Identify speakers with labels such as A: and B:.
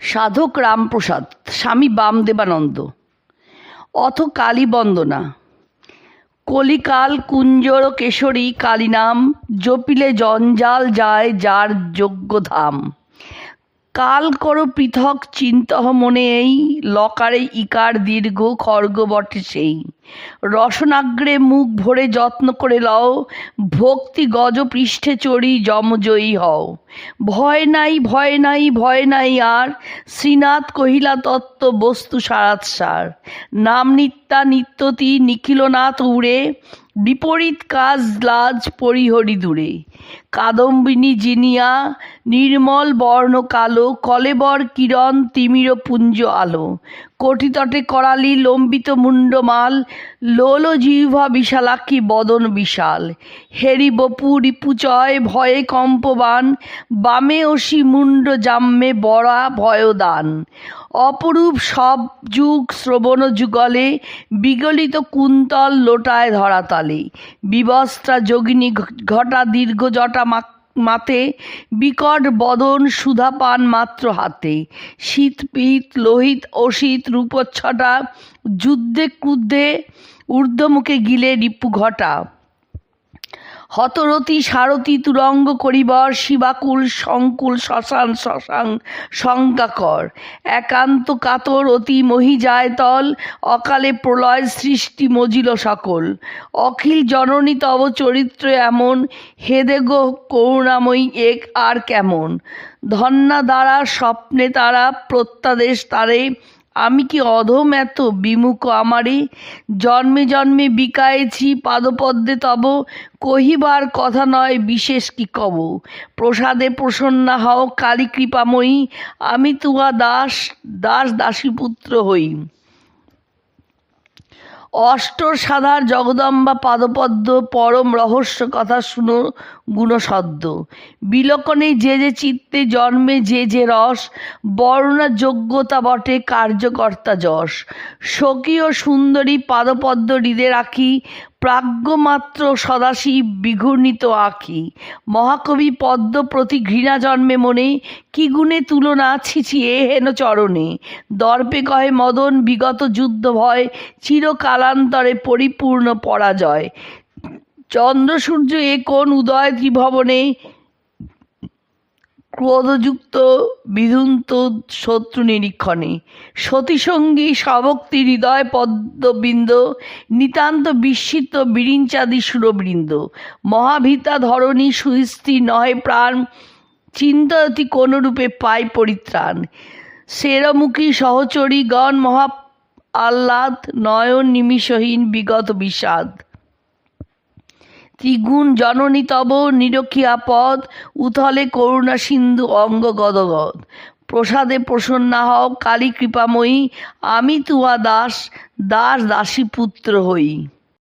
A: সাধক রামপ্রসাদ, স্বামী বামদেবানন্দ। অথ কালী বন্দনা কলিকাল, কুঞ্জর, কেশরী, কালীনাম, জপিলে জঞ্জাল যায় যার যোগ্য ধাম কাল করো পৃথক চিন্তহ মনে এই লকারে ইকার দীর্ঘ খর্গ বটে সেই। রসনাগ্রে মুখ ভরে যত্ন করে লও, ভক্তি গজ পৃষ্ঠে চড়ি যমজয়ী হও। ভয় নাই ভয় নাই ভয় নাই আর, শ্রীনাথ কহিলা তত্ত্ব বস্তু সারাত সার। নাম নিত্যা নিত্যতি নিখিলনাথ উড়ে, বিপরীত কাজ লাজ পরিহরি দূরে। কাদম্বিনী জিনিয়া, নির্মল বর্ণ কালো, কলেবর কিরণ তিমির পুঞ্জ আলো। কটিতটে করালি, লম্বিত মুন্ডমাল লোল জিহ্বা বিশালাক্ষী বদন বিশাল। হেরি বপু রিপুচয় ভয়ে কম্পবান, বামে অসি মুন্ড জাম্মে বড়া ভয়দান অপরূপ সব যুগ শ্রবণ যুগলে, বিগলিত কুন্তল লোটায় ধরাতলে। বিবস্ত্রা যোগিনী ঘটা দীর্ঘ জটা মা- মাথে বিকট বদন সুধা পান মাত্র হাতে। শীত পিত, লোহিত অসিত রূপচ্ছটা যুদ্ধে ক্রুদ্ধে ঊর্ধ্বমুখে গিলে রিপু ঘটা। হতরতি সারথি তুরঙ্গ করিবর শিবাকুল সংকুল শ্মশান শ্মশান শঙ্কাকর। একান্ত কাতর অতি মহি যায় তল, অকালে প্রলয় সৃষ্টি মজিল সকল। অখিল জননী তব চরিত্র এমন, হেদে গো করুণাময়ী এক আর কেমন? ধন্যা দ্বারা স্বপ্নে তারা প্রত্যাদেশ তারে আমি কি অধম এত বিমুখ আমারে? জন্মে জন্মে বিকায়েছি পাদপদ্মে তব। কহিবার কথা নয়, বিশেষ কি কব? প্রসাদে প্রসন্না হও কালী কৃপাময়ী আমি তুয়া দাস দাস দাসীপুত্র হই। অষ্টর সাধার জগদম্বা পাদপদ্ম পরম রহস্য কথা শুনো গুণসদ্য। বিলকনে যে যে চিত্তে জন্মে, যে যে রস বর্ণা যোগ্যতা বটে, কার্যকর্তা যশ। স্বকীয় সুন্দরী পাদপদ্ম হৃদে রাখি প্রাজ্ঞমাত্র সদাশিব বিঘূর্ণিত আঁকি মহাকবি পদ্ম প্রতি ঘৃণা জন্মে মনে, কি গুণে তুলনা ছিছি এ হেন চরণে। দর্পে কহে মদন, বিগত যুদ্ধ ভয়, চিরকালান্তরে পরিপূর্ণ পরাজয়। চন্দ্র সূর্য এ কোন উদয় ত্রিভবনে ক্রোধযুক্ত বিধুন্ত শত্রু নিরীক্ষণে। সতীসঙ্গী শাবক্তি হৃদয় পদ্মবৃন্দ, নিতান্ত বিস্মিত বিরিঞ্চাদি সুরবৃন্দ। মহাভিতা ধরণী সুস্থির নহে প্রাণ, চিন্তয়তি কোনরূপে পাই পরিত্রাণ। সেরমুখী সহচরী গণ মহা আহ্লাদ, নয়ন নিমিষহীন বিগত বিষাদ। ত্রিগুণ জননী তব নিরক্ষিয়া পদ, উথলে করুণা সিন্ধু অঙ্গ গদগদ। প্রসাদে প্রসন্না হও কালী কৃপাময়ী, আমি তুয়া দাস দাস দাসী পুত্র হই।